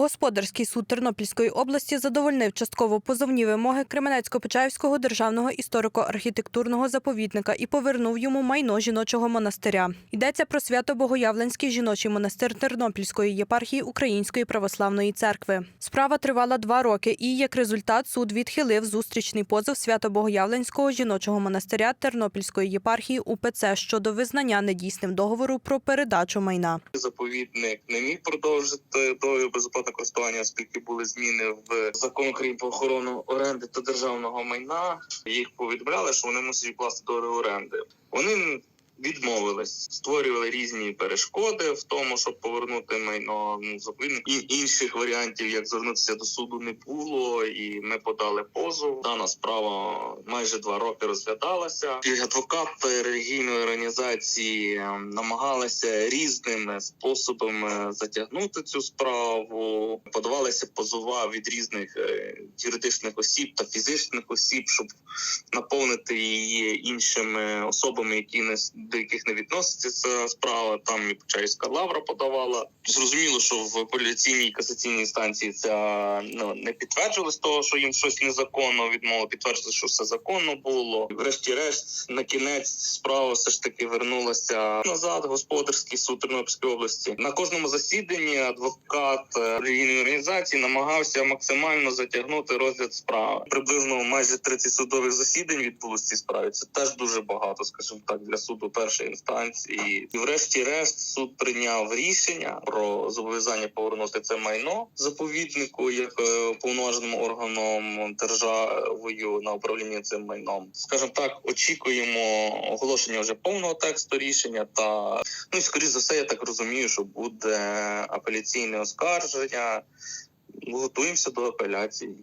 Господарський суд Тернопільської області задовольнив частково позовні вимоги Кременецько-Почаївського державного історико-архітектурного заповідника і повернув йому майно жіночого монастиря. Йдеться про свято-богоявленський жіночий монастир Тернопільської єпархії Української православної церкви. Справа тривала два роки, і як результат суд відхилив зустрічний позов свято-богоявленського жіночого монастиря Тернопільської єпархії УПЦ щодо визнання недійсним договору про передачу майна. заповідник не міг продовжити договір безоплатного користування, оскільки були зміни в закон України про охорону оренди та державного майна. Їх повідомляли, що вони мусять вкласти договір оренди. Вони відмовились, створювали різні перешкоди в тому, щоб повернути майно ну. І інших варіантів, як звернутися до суду, не було. І ми подали позов. Дана справа майже два роки розглядалася. І адвокати релігійної організації е, намагалися різними способами затягнути цю справу. Подавалися позова від різних е, юридичних осіб та фізичних осіб, щоб наповнити її іншими особами, які не до яких не відноситься ця справа. Там і Почаївська лавра подавала. Зрозуміло, що в апеляційній касаційній інстанції ця ну не підтверджувалось того, що їм щось незаконно відмовили. Підтверджували, що все законно було. Врешті-решт, на кінець справа все ж таки вернулася назад. Господарський суд Тернопільської області на кожному засіданні адвокат е, релігійної організації намагався максимально затягнути розгляд справи. Приблизно майже 30 судових засідань відбулося в цій справі. Це теж дуже багато, скажімо так, для суду першої інстанції. І врешті-решт суд прийняв рішення про зобов'язання повернути це майно заповіднику як е, повноваженим органом державою на управління цим майном. Скажімо так, очікуємо оголошення вже повного тексту рішення. Та ну скоріш за все, я так розумію, що буде апеляційне оскарження. Готуємося до апеляції.